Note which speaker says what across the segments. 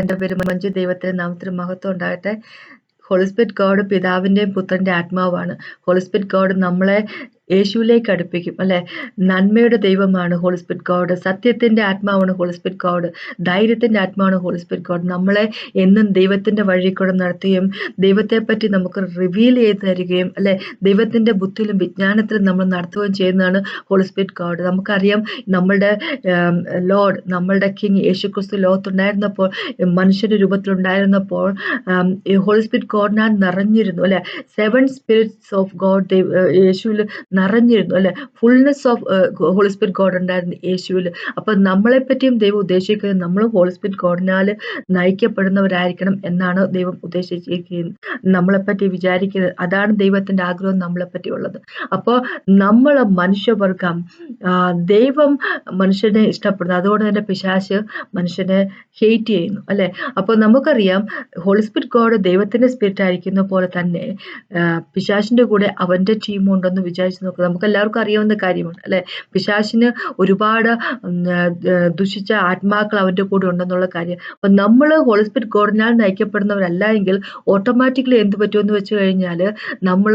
Speaker 1: എന്റെ പേര് മഞ്ജു ദൈവത്തിന്റെ നാമത്തിന് മഹത്വം ഉണ്ടാകട്ടെ. ഹോളിസ്പിറ്റ് ഗോഡ് പിതാവിന്റെയും പുത്രന്റെ ആത്മാവാണ്. ഹോളിസ്പിറ്റ് ഗോഡ് നമ്മളെ യേശുവിലേക്ക് അടുപ്പിക്കും അല്ലെ? നന്മയുടെ ദൈവമാണ് ഹോളിസ്പിറ്റ് ഗോഡ് സത്യത്തിന്റെ ആത്മാവാണ് ഹോളിസ്പിറ്റ് ഗോഡ് ധൈര്യത്തിന്റെ ആത്മാവാണ് ഹോളിസ്പിറ്റ് ഗോഡ് നമ്മളെ എന്നും ദൈവത്തിന്റെ വഴി കൂടെ നടത്തുകയും ദൈവത്തെപ്പറ്റി നമുക്ക് റിവീൽ ചെയ്ത് തരികയും അല്ലെ? ദൈവത്തിന്റെ ബുദ്ധിയിലും വിജ്ഞാനത്തിലും നമ്മൾ നടത്തുകയും ചെയ്യുന്നതാണ് ഹോളിസ്പിറ്റ് ഗോഡ് നമുക്കറിയാം നമ്മളുടെ ലോഡ് നമ്മളുടെ കിങ് യേശു ക്രിസ്തു ലോകത്തുണ്ടായിരുന്നപ്പോൾ മനുഷ്യന്റെ രൂപത്തിലുണ്ടായിരുന്നപ്പോൾ ഹോളിസ്പിറ്റ് ഗോഡിനാൽ നിറഞ്ഞിരുന്നു അല്ലെ? സെവൻ സ്പിരിറ്റ്സ് ഓഫ് ഗോഡ് യേശുവിൽ നിറഞ്ഞിരുന്നു അല്ലെ? ഫുൾനെസ് ഓഫ് ഹോളിസ്പിരിറ്റ് ഗോഡ് ഉണ്ടായിരുന്നു യേശുവിൽ. അപ്പൊ നമ്മളെ പറ്റിയും ദൈവം ഉദ്ദേശിക്കുന്നത് നമ്മൾ ഹോളിസ്പിരിറ്റ് ഗോഡിനാൽ നയിക്കപ്പെടുന്നവരായിരിക്കണം എന്നാണ് ദൈവം ഉദ്ദേശിച്ചിരിക്കുന്നത്. നമ്മളെപ്പറ്റി വിചാരിക്കുന്നത് അതാണ് ദൈവത്തിന്റെ ആഗ്രഹം നമ്മളെപ്പറ്റി ഉള്ളത്. അപ്പോൾ നമ്മൾ മനുഷ്യവർഗം ദൈവം മനുഷ്യനെ ഇഷ്ടപ്പെടുന്നു. അതുകൊണ്ട് തന്നെ പിശാശ് മനുഷ്യനെ ഹെയ്റ്റ് ചെയ്യുന്നു അല്ലെ? അപ്പോൾ നമുക്കറിയാം ഹോളിസ്പിരിറ്റ് ഗോഡ് ദൈവത്തിന്റെ സ്പിരിറ്റ് ആയിരിക്കുന്ന പോലെ തന്നെ പിശാശിന്റെ കൂടെ അവന്റെ ടീമുണ്ടെന്ന് വിചാരിച്ചു നോക്കുക. നമുക്ക് എല്ലാവർക്കും അറിയാവുന്ന കാര്യമാണ് അല്ലെ? പിശാശിന് ഒരുപാട് ദുഷിച്ച ആത്മാക്കൾ അവന്റെ കൂടെ ഉണ്ടെന്നുള്ള കാര്യം. അപ്പൊ നമ്മൾ ഹോളിസ്പിരിറ്റ് ഗോഡിനാൽ നയിക്കപ്പെടുന്നവരല്ല എങ്കിൽ ഓട്ടോമാറ്റിക്കലി എന്ത് പറ്റുമെന്ന് വെച്ച് കഴിഞ്ഞാൽ നമ്മൾ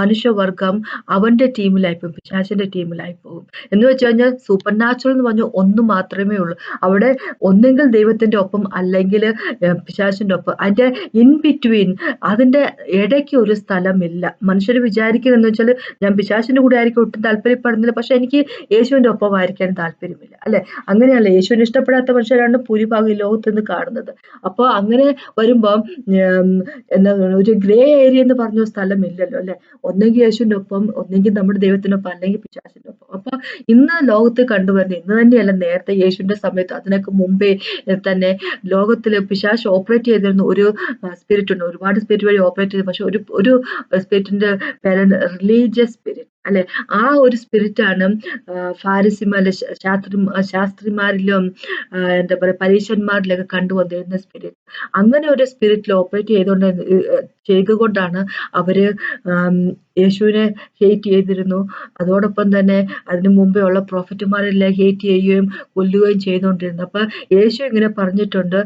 Speaker 1: മനുഷ്യവർഗം അവന്റെ ടീമിലായി പോകും പിശാശിന്റെ ടീമിലായി പോകും. എന്ന് വെച്ച് കഴിഞ്ഞാൽ സൂപ്പർ നാച്ചുറൽ എന്ന് പറഞ്ഞാൽ ഒന്ന് മാത്രമേ ഉള്ളൂ. അവിടെ ഒന്നെങ്കിൽ ദൈവത്തിന്റെ ഒപ്പം അല്ലെങ്കിൽ പിശാശിന്റെ ഒപ്പം. അതിന്റെ ഇൻ ബിറ്റ്വീൻ അതിന്റെ ഇടയ്ക്ക് ഒരു സ്ഥലമില്ല. മനുഷ്യർ വിചാരിക്കുന്നതെന്ന് വെച്ചാൽ ഞാൻ പിശാശിന്റെ കൂടെ ആയിരിക്കും ഒട്ടും താല്പര്യപ്പെടുന്നില്ല. പക്ഷെ എനിക്ക് യേശുവിന്റെ ഒപ്പമായിരിക്കാൻ താല്പര്യമില്ല. അല്ലെ? അങ്ങനെയല്ല? യേശുവിനെ ഇഷ്ടപ്പെടാത്ത മനുഷ്യരാണ് ഭൂരിഭാഗം ലോകത്ത് നിന്ന് കാണുന്നത്. അപ്പോൾ അങ്ങനെ വരുമ്പം എന്താ ഒരു ഗ്രേ ഏരിയ എന്ന് പറഞ്ഞ സ്ഥലമില്ലല്ലോ അല്ലെ? ഒന്നെങ്കിൽ യേശുവിന്റെ ഒപ്പം ഒന്നെങ്കിൽ നമ്മുടെ ദൈവത്തിനൊപ്പം അല്ലെങ്കിൽ പിശാശിന്റെ ഒപ്പം. അപ്പൊ ഇന്ന് ലോകത്ത് കണ്ടുവരുന്ന ഇന്ന് തന്നെയല്ല നേരത്തെ യേശുവിന്റെ സമയത്ത് അതിനൊക്കെ മുമ്പേ തന്നെ ലോകത്തിൽ പിശാശ് ഓപ്പറേറ്റ് ചെയ്തിരുന്ന ഒരു സ്പിരിറ്റ് ഉണ്ട്. ഒരുപാട് സ്പിരിറ്റ് വഴി ഓപ്പറേറ്റ് ചെയ്തു. പക്ഷെ ഒരു ഒരു സ്പിരിറ്റിന്റെ പേര് റിലീജിയസ് സ്പിരിറ്റ് അല്ലെ? ആ ഒരു സ്പിരിറ്റാണ് ഫാരിസിമാരിലെ ശാസ്ത്രി ശാസ്ത്രിമാരിലും എന്താ പറയുക പരീക്ഷന്മാരിലൊക്കെ കണ്ടുവന്നിരുന്ന സ്പിരിറ്റ് അങ്ങനെ ഒരു സ്പിരിറ്റിൽ ഓപ്പറേറ്റ് ചെയ്തുകൊണ്ട് ചെയ്തുകൊണ്ടാണ് അവർ യേശുവിനെ ഹേറ്റ് ചെയ്തിരുന്നു. അതോടൊപ്പം തന്നെ അതിനു മുമ്പേ ഉള്ള പ്രോഫിറ്റുമാരെല്ലാം ഹേറ്റ് ചെയ്യുകയും കൊല്ലുകയും ചെയ്തുകൊണ്ടിരുന്നു. അപ്പൊ യേശു ഇങ്ങനെ പറഞ്ഞിട്ടുണ്ട്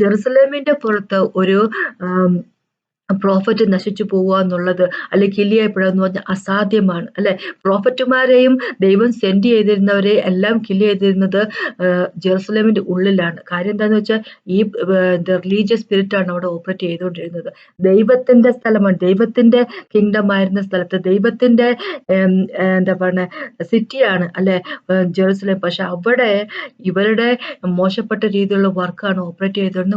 Speaker 1: ജെറുസലേമിന്റെ പുറത്ത് ഒരു പ്രോഫറ്റ് നശിച്ചു പോവുക എന്നുള്ളത് അല്ലെ കില്ല് ചെയ്യപ്പെടുക എന്ന് പറഞ്ഞാൽ അസാധ്യമാണ് അല്ലെ? പ്രോഫറ്റുമാരെയും ദൈവം സെൻഡ് ചെയ്തിരുന്നവരെ എല്ലാം കില്ല് ചെയ്തിരുന്നത് ജെറുസലേമിന്റെ ഉള്ളിലാണ്. കാര്യം എന്താന്ന് വെച്ചാൽ ഈ റിലീജിയസ് സ്പിരിറ്റ് ആണ് അവിടെ ഓപ്പറേറ്റ് ചെയ്തുകൊണ്ടിരുന്നത്. ദൈവത്തിന്റെ സ്ഥലമാണ് ദൈവത്തിന്റെ കിങ്ഡം ആയിരുന്ന സ്ഥലത്ത് ദൈവത്തിന്റെ എന്താ പറയുക സിറ്റിയാണ് അല്ലെ? ജെറുസലേം. പക്ഷെ അവിടെ ഇവരുടെ മോശപ്പെട്ട രീതിയിലുള്ള വർക്കാണ് ഓപ്പറേറ്റ് ചെയ്തുകൊണ്ട്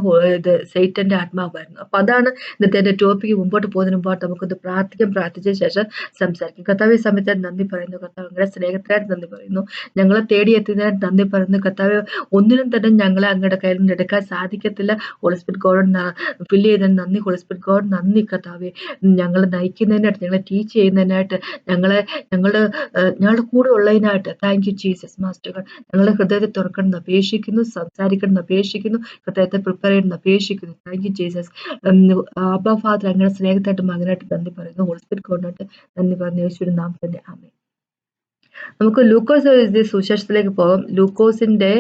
Speaker 1: സൈറ്റന്റെ ആത്മാവായിരുന്നു. അപ്പൊ അതാണ് ഇന്നത്തെ ടോപ്പിക്ക് മുമ്പോട്ട് പോകുന്നതിന് മുമ്പോട്ട് നമുക്കൊന്ന് പ്രാർത്ഥിക്കാം. പ്രാർത്ഥിച്ചതിന് ശേഷം സംസാരിക്കും. കർത്താവ് സമയത്ത് നന്ദി പറയുന്നു. കർത്താവ് നിങ്ങളുടെ സ്നേഹത്തിനായിട്ട് നന്ദി പറയുന്നു. ഞങ്ങളെ തേടി എത്തുന്നതിനായിട്ട് നന്ദി പറയുന്നു. കർത്താവ് ഒന്നിനും തന്നെ ഞങ്ങളെ അങ്ങയുടെ കയ്യിൽ നിന്ന് എടുക്കാൻ സാധിക്കത്തില്ല. ഹോളിസ്പിറ്റ് ഗോഡ് ഫില്ല് ചെയ്തതിന് നന്ദി. ഹോളിസ്പിറ്റ് ഗോഡ് നന്ദി കർത്താവ്. ഞങ്ങളെ നയിക്കുന്നതിനായിട്ട് ഞങ്ങളെ ടീച്ച് ചെയ്യുന്നതിനായിട്ട് ഞങ്ങളെ ഞങ്ങളുടെ ഞങ്ങളുടെ കൂടെ ഉള്ളതിനായിട്ട്. താങ്ക് യു ജീസസ് മാസ്റ്ററുകൾ ഞങ്ങളുടെ ഹൃദയത്തെ തുറക്കണം അപേക്ഷിക്കുന്നു. സംസാരിക്കണം അപേക്ഷിക്കുന്നു. ഹൃദയത്തെ പ്രിപ്പയർ ചെയ്യണം അപേക്ഷിക്കുന്നു. താങ്ക് യു ജീസസ് അബ്ബ അങ്ങനെ സ്നേഹത്തായിട്ട് മകനായിട്ട് നന്ദി പറയുന്നു. ഹോളിസ്പിരിറ്റ് ഗോഡിനായിട്ട് നന്ദി പറയുന്നു യേശുവിന്റെ തന്നെ ആമേ നമുക്ക് ലൂക്കോസ് സുശേഷത്തിലേക്ക് പോകാം. ലൂക്കോസിന്റെ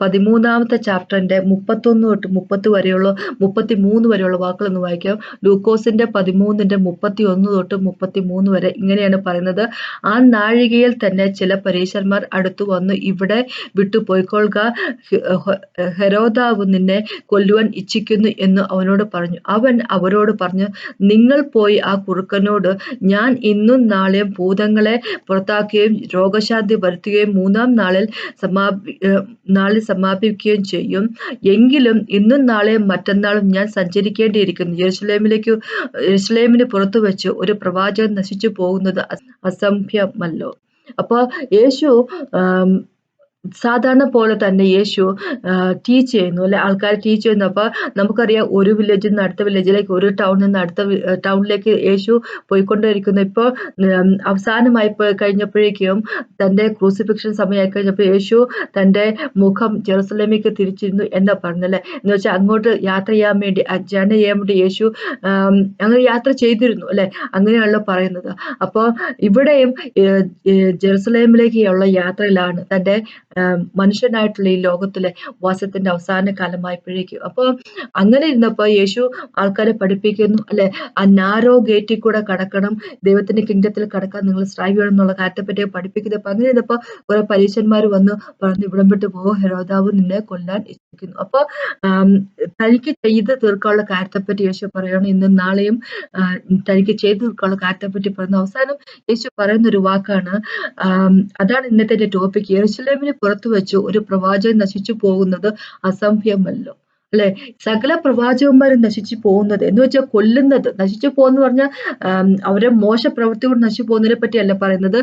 Speaker 1: പതിമൂന്നാമത്തെ ചാപ്റ്ററിന്റെ മുപ്പത്തൊന്ന് തൊട്ട് മുപ്പത്തി വരെയുള്ള മുപ്പത്തി മൂന്ന് വരെയുള്ള വാക്കുകൾ ഒന്ന് വായിക്കാം. ലൂക്കോസിന്റെ പതിമൂന്നിന്റെ മുപ്പത്തി ഒന്ന് തൊട്ട് മുപ്പത്തി മൂന്ന് വരെ ഇങ്ങനെയാണ് പറയുന്നത്. ആ നാഴികയിൽ തന്നെ ചില പരീശന്മാർ അടുത്തു വന്ന് ഇവിടെ വിട്ടു പോയിക്കൊള്ളുക. ഹെരോദാവ് നിന്നെ കൊല്ലുവാൻ ഇച്ഛിക്കുന്നു എന്ന് അവനോട് പറഞ്ഞു. അവൻ അവരോട് പറഞ്ഞു നിങ്ങൾ പോയി ആ കുറുക്കനോട് ഞാൻ ഇന്നും നാളെയും ഭൂതങ്ങളെ പുറത്താക്കുകയും രോഗശാന്തി വരുത്തുകയും മൂന്നാം നാളിൽ സമാപി നാളിൽ സമാപിക്കുകയും ചെയ്യും. എങ്കിലും ഇന്നും നാളെയും മറ്റന്നാളും ഞാൻ സഞ്ചരിക്കേണ്ടിയിരിക്കുന്നു. ജെറുസലേമിലേക്ക് ജെറുസലേമിന് പുറത്തു വെച്ച് ഒരു പ്രവാചകൻ നശിച്ചു പോകുന്നത് അസംഭ്യമല്ലോ. അപ്പോൾ യേശു സാധാരണ പോലെ തന്നെ യേശു ടീച്ച് ചെയ്യുന്നു അല്ലെ? ആൾക്കാർ ടീച്ച് ചെയ്യുന്നു. അപ്പോൾ നമുക്കറിയാം ഒരു വില്ലേജിൽ നിന്ന് അടുത്ത വില്ലേജിലേക്ക് ഒരു ടൗണിൽ നിന്ന് അടുത്ത ടൗണിലേക്ക് യേശു പോയിക്കൊണ്ടിരിക്കുന്നു ഇപ്പോൾ അവസാനമായി കഴിഞ്ഞപ്പോഴേക്കും തന്റെ ക്രൂസിഫിക്ഷൻ സമയമായി കഴിഞ്ഞപ്പോൾ യേശു തന്റെ മുഖം ജെറുസലേമിലേക്ക് തിരിച്ചിരുന്നു എന്നാ പറഞ്ഞല്ലേ എന്ന് വെച്ചാൽ അങ്ങോട്ട് യാത്ര ചെയ്യാൻ വേണ്ടി ജേണ ചെയ്യാൻ വേണ്ടി യേശു അങ്ങനെ യാത്ര ചെയ്തിരുന്നു അല്ലെ? അങ്ങനെയാണല്ലോ പറയുന്നത്. അപ്പോൾ ഇവിടെയും ജെറുസലേമിലേക്കുള്ള യാത്രയിലാണ് തന്റെ മനുഷ്യനായിട്ടുള്ള ഈ ലോകത്തിലെ വാസത്തിന്റെ അവസാന കാലമായപ്പോഴേക്കും. അപ്പൊ അങ്ങനെ ഇരുന്നപ്പോ യേശു ആൾക്കാരെ പഠിപ്പിക്കുന്നു അല്ലെ? ആ നാരോ ഗേറ്റിൽ കൂടെ കടക്കണം ദൈവത്തിന്റെ കിങ്ഡത്തിൽ കടക്കാൻ നിങ്ങൾ സ്ട്രൈവ് ചെയ്യണം എന്നുള്ള കാര്യത്തെ പറ്റി പഠിപ്പിക്കുന്നത് അപ്പൊ അങ്ങനെ ഇരുന്നപ്പോ കുറെ പരീക്ഷന്മാർ വന്ന് പറഞ്ഞു ഇവിടം വിട്ട് പോ ഹെരോദാവ് നിന്നെ കൊല്ലാൻ ഇച്ഛിക്കുന്നു. അപ്പൊ തനിക്ക് ചെയ്ത് തീർക്കാനുള്ള കാര്യത്തെപ്പറ്റി യേശു പറയണം. ഇന്നും നാളെയും തനിക്ക് ചെയ്ത് തീർക്കാനുള്ള കാര്യത്തെപ്പറ്റി പറയുന്നു അവസാനം യേശു പറയുന്ന ഒരു വാക്കാണ് അതാണ് ഇന്നത്തെ ടോപ്പിക് യെറുസലേമിന് പുറത്തു വെച്ചു. ഒരു പ്രവാചകൻ നശിച്ചു പോകുന്നത് അസംഭ്യമല്ലോ. അല്ലെ? സകല പ്രവാചകന്മാരും നശിച്ചു പോകുന്നത്. എന്ന് വെച്ചാൽ കൊല്ലുന്നത്. നശിച്ചു പോകുന്ന പറഞ്ഞാൽ അവരെ മോശ പ്രവൃത്തി കൊണ്ട് നശിച്ചു പോകുന്നതിനെ പറ്റിയല്ല പറയുന്നത്.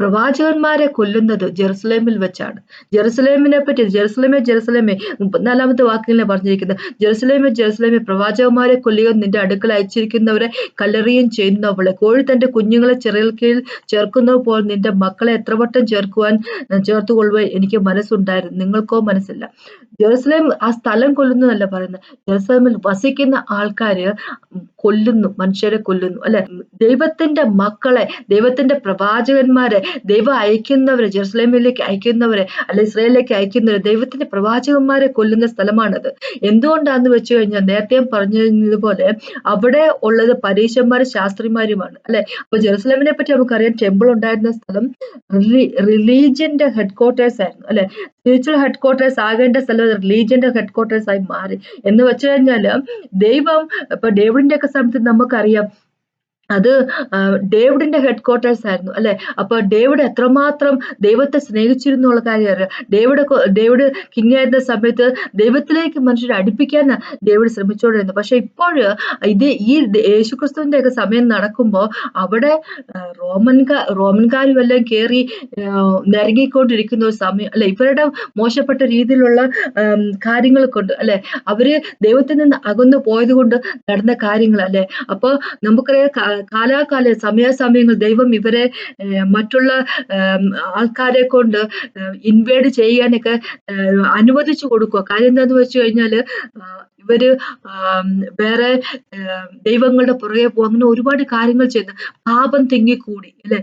Speaker 1: പ്രവാചകന്മാരെ കൊല്ലുന്നത് ജെറുസലേമിൽ വെച്ചാണ്. ജെറുസലേമിനെ പറ്റി ജെറുസലേമെ ജെറുസലേമെ മുപ്പത്തിനാലാമത്തെ വാക്കിലെ പറഞ്ഞിരിക്കുന്നത് ജെറുസലേമെ ജെറുസലേമെ പ്രവാചകന്മാരെ കൊല്ലുകയും നിന്റെ അടുക്കൽ അയച്ചിരിക്കുന്നവരെ കല്ലെറിയും ചെയ്യുന്നവളെ കോഴി തന്റെ കുഞ്ഞുങ്ങളെ ചെറിയ കീഴിൽ ചേർക്കുന്നത് പോലെ നിന്റെ മക്കളെ എത്രവട്ടം ചേർക്കുവാൻ ചേർത്തുകൊള്ളുവാൻ എനിക്ക് മനസ്സുണ്ടായിരുന്നു. നിങ്ങൾക്കോ മനസ്സില്ല. ജെറുസലേം ആ സ്ഥലം കൊല്ലുന്നതല്ല പറയുന്നത്. ജെറുസലേമിൽ വസിക്കുന്ന ആൾക്കാര് കൊല്ലുന്നു മനുഷ്യരെ കൊല്ലുന്നു. അല്ലെ? ദൈവത്തിന്റെ മക്കളെ ദൈവത്തിന്റെ പ്രവാചകന്മാരെ ദൈവം അയക്കുന്നവരെ ജെറുസലേമിലേക്ക് അയക്കുന്നവരെ അല്ലെ ഇസ്രയേലിലേക്ക് അയക്കുന്നവരെ ദൈവത്തിന്റെ പ്രവാചകന്മാരെ കൊല്ലുന്ന സ്ഥലമാണത്. എന്തുകൊണ്ടാന്ന് വെച്ചു കഴിഞ്ഞാൽ നേരത്തെ പറഞ്ഞതുപോലെ അവിടെ ഉള്ളത് പരീക്ഷന്മാരും ശാസ്ത്രിമാരുമാണ് അല്ലെ? അപ്പൊ ജെറുസലേമിനെ പറ്റി നമുക്കറിയാം ടെമ്പിൾ ഉണ്ടായിരുന്ന സ്ഥലം റിലീജിയന്റെ ഹെഡ്ക്വാർട്ടേഴ്സ് ആയിരുന്നു അല്ലെ? സ്പിരിച്വൽ ഹെഡ്ക്വാർട്ടേഴ്സ് ആകേണ്ട സ്ഥലം റിലീജിയന്റെ ഹെഡ് ക്വാർട്ടേഴ്സ് ആയി മാറി. എന്ന് വെച്ചു കഴിഞ്ഞാൽ ദൈവം ഇപ്പൊ ഡേവിഡിന്റെ ഒക്കെ സമയത്ത് നമുക്കറിയാം അത് ഡേവിഡിന്റെ ഹെഡ് ക്വാർട്ടേഴ്സ് ആയിരുന്നു അല്ലെ? അപ്പൊ ഡേവിഡ് എത്രമാത്രം ദൈവത്തെ സ്നേഹിച്ചിരുന്നു എന്നുള്ള കാര്യം അറിയാം. ഡേവിഡ് ഡേവിഡ് കിങ് ആയിരുന്ന സമയത്ത് ദൈവത്തിലേക്ക് മനുഷ്യരെ അടുപ്പിക്കാൻ ഡേവിഡ് ശ്രമിച്ചുകൊണ്ടിരുന്നു. പക്ഷെ ഇപ്പോൾ ഇത് ഈ യേശുക്രിസ്തുവിന്റെ ഒക്കെ സമയം നടക്കുമ്പോൾ അവിടെ റോമൻകാ റോമൻകാരും എല്ലാം കയറി നിരങ്ങിക്കൊണ്ടിരിക്കുന്ന ഒരു സമയം അല്ലെ? ഇവരുടെ മോശപ്പെട്ട രീതിയിലുള്ള കാര്യങ്ങൾ കൊണ്ട് അല്ലെ? അവർ ദൈവത്തിൽ നിന്ന് അകന്നു പോയത് കൊണ്ട് നടന്ന കാര്യങ്ങൾ അല്ലെ? അപ്പൊ നമുക്കറിയാം കാലാകാല സമയാസമയങ്ങൾ ദൈവം ഇവരെ മറ്റുള്ള ആൾക്കാരെ കൊണ്ട് ഇൻവേഡ് ചെയ്യാനൊക്കെ അനുവദിച്ചു കൊടുക്കുക. കാര്യം എന്താന്ന് വെച്ച് കഴിഞ്ഞാൽ ഇവർ വേറെ ദൈവങ്ങളുടെ പുറകെ പോകും അങ്ങനെ ഒരുപാട് കാര്യങ്ങൾ ചെയ്ത് പാപം തിങ്ങിക്കൂടി അല്ലെ?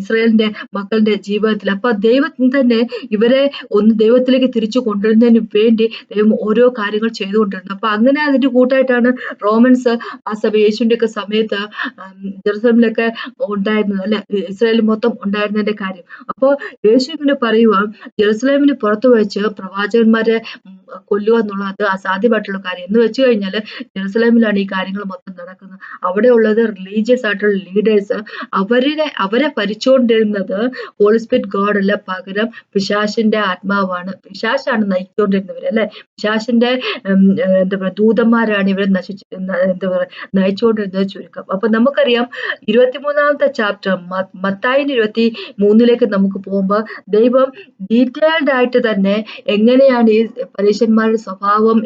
Speaker 1: ഇസ്രായേലിന്റെ മക്കളുടെ ജീവിതത്തിൽ. അപ്പൊ ദൈവം തന്നെ ഇവരെ ഒന്ന് ദൈവത്തിലേക്ക് തിരിച്ചു കൊണ്ടുവരുന്നതിന് വേണ്ടി ദൈവം ഓരോ കാര്യങ്ങൾ ചെയ്തുകൊണ്ടിരുന്നു. അപ്പൊ അങ്ങനെ അതിന്റെ കൂട്ടായിട്ടാണ് റോമൻസ് ആ സഭ യേശുവിന്റെ ഒക്കെ സമയത്ത് ജെറുസലമിലൊക്കെ ഉണ്ടായിരുന്നത് അല്ലെ? ഇസ്രായേൽ മൊത്തം ഉണ്ടായിരുന്നതിന്റെ കാര്യം. അപ്പോൾ യേശു ഇങ്ങനെ പറയുക ജെറുസലേമിന് പുറത്തു വെച്ച് പ്രവാചകന്മാരെ കൊല്ലുക എന്നുള്ളത് അസാധ്യമായിട്ടുള്ള കാര്യം. എന്ന് വെച്ച് കഴിഞ്ഞാൽ ജെറുസലേമിലാണ് ഈ കാര്യങ്ങൾ മൊത്തം നടക്കുന്നത്. അവിടെ ഉള്ളത് റിലീജിയസ് ആയിട്ടുള്ള ലീഡേഴ്സ് അവരുടെ അവരെ ഭരിച്ചുകൊണ്ടിരുന്നത് ഹോളിസ്പിറ്റ് ഗോഡ് അല്ല. പകരം പിശാശിന്റെ ആത്മാവാണ്. പിശാശാണ് നയിച്ചുകൊണ്ടിരുന്നവർ അല്ലെ? പിശാശിന്റെ എന്താ പറയുക ദൂതന്മാരാണ് ഇവരെ നശിച്ച് എന്താ പറയുക നയിച്ചുകൊണ്ടിരുന്നത് ചുരുക്കം. അപ്പൊ നമുക്കറിയാം ഇരുപത്തിമൂന്നാമത്തെ ചാപ്റ്റർ മത്തായിന്റെ ഇരുപത്തി മൂന്നിലേക്ക് നമുക്ക് പോകുമ്പോൾ ദൈവം ഡീറ്റെയിൽഡ് ആയിട്ട് തന്നെ എങ്ങനെയാണ് ഈ പരീക്ഷന്മാരുടെ സ്വഭാവം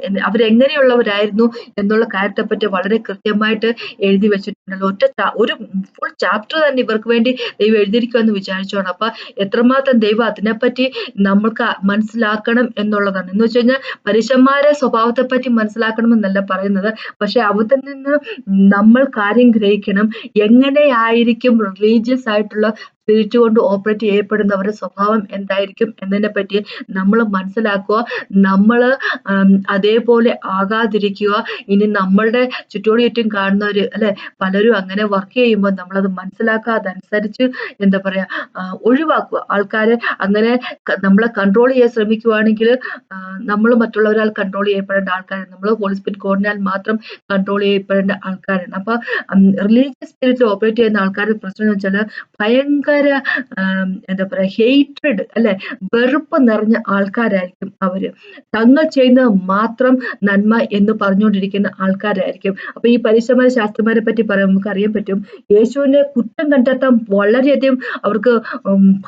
Speaker 1: അവരെങ്ങനെയുള്ളവരായിരുന്നു എന്നുള്ള കാര്യത്തെപ്പറ്റി വളരെ കൃത്യമായിട്ട് എഴുതി വെച്ചിട്ടുണ്ടല്ലോ. ഒറ്റ ഒരു ഫുൾ ചാപ്റ്റർ തന്നെ ഇവർക്ക് വേണ്ടി ദൈവം എഴുതിയിരിക്കുമെന്ന് വിചാരിച്ചോണം. അപ്പൊ എത്രമാത്രം ദൈവം അതിനെപ്പറ്റി നമ്മൾക്ക് മനസ്സിലാക്കണം എന്നുള്ളതാണ്. എന്ന് വെച്ച് കഴിഞ്ഞാൽ പരീക്ഷന്മാരെ സ്വഭാവത്തെ പറ്റി മനസ്സിലാക്കണമെന്നല്ല പറയുന്നത്. പക്ഷെ അവിടെ നിന്ന് നമ്മൾ കാര്യം ഗ്രഹിക്കണം. എങ്ങനെയായിരിക്കും റിലീജിയസ് ആയിട്ടുള്ള സ്പിരിറ്റ് കൊണ്ട് ഓപ്പറേറ്റ് ചെയ്യപ്പെടുന്നവരുടെ സ്വഭാവം എന്തായിരിക്കും എന്നതിനെ പറ്റി നമ്മൾ മനസ്സിലാക്കുക. നമ്മൾ അതേപോലെ ആകാതിരിക്കുക. ഇനി നമ്മളുടെ ചുറ്റോട് ചുറ്റും കാണുന്നവർ അല്ലെ? പലരും അങ്ങനെ വർക്ക് ചെയ്യുമ്പോൾ നമ്മളത് മനസ്സിലാക്കുക അതനുസരിച്ച് എന്താ പറയാ ഒഴിവാക്കുക. ആൾക്കാരെ അങ്ങനെ നമ്മളെ കൺട്രോൾ ചെയ്യാൻ ശ്രമിക്കുവാണെങ്കിൽ നമ്മൾ മറ്റുള്ളവരാൾ കൺട്രോൾ ചെയ്യപ്പെടേണ്ട ആൾക്കാരാണ്. നമ്മൾ ഹോളിസ്പിറ്റ് കോടിനാൽ മാത്രം കൺട്രോൾ ചെയ്യപ്പെടേണ്ട ആൾക്കാരാണ്. അപ്പൊ റിലീജിയസ് സ്പിരിറ്റ് ഓപ്പറേറ്റ് ചെയ്യുന്ന ആൾക്കാരുടെ പ്രശ്നം എന്ന് വെച്ചാൽ ഭയങ്കര ഭയങ്കര എന്താ പറയാ ഹെയ്റ്റഡ് അല്ലെ വെറുപ്പ് നിറഞ്ഞ ആൾക്കാരായിരിക്കും അവർ. തങ്ങൾ ചെയ്യുന്നത് മാത്രം നന്മ എന്ന് പറഞ്ഞുകൊണ്ടിരിക്കുന്ന ആൾക്കാരായിരിക്കും. അപ്പൊ ഈ പരിശ്രമ ശാസ്ത്രമാരെ പറ്റി പറയാൻ നമുക്ക് അറിയാൻ പറ്റും യേശുവിനെ കുറ്റം കണ്ടെത്താൻ വളരെയധികം അവർക്ക്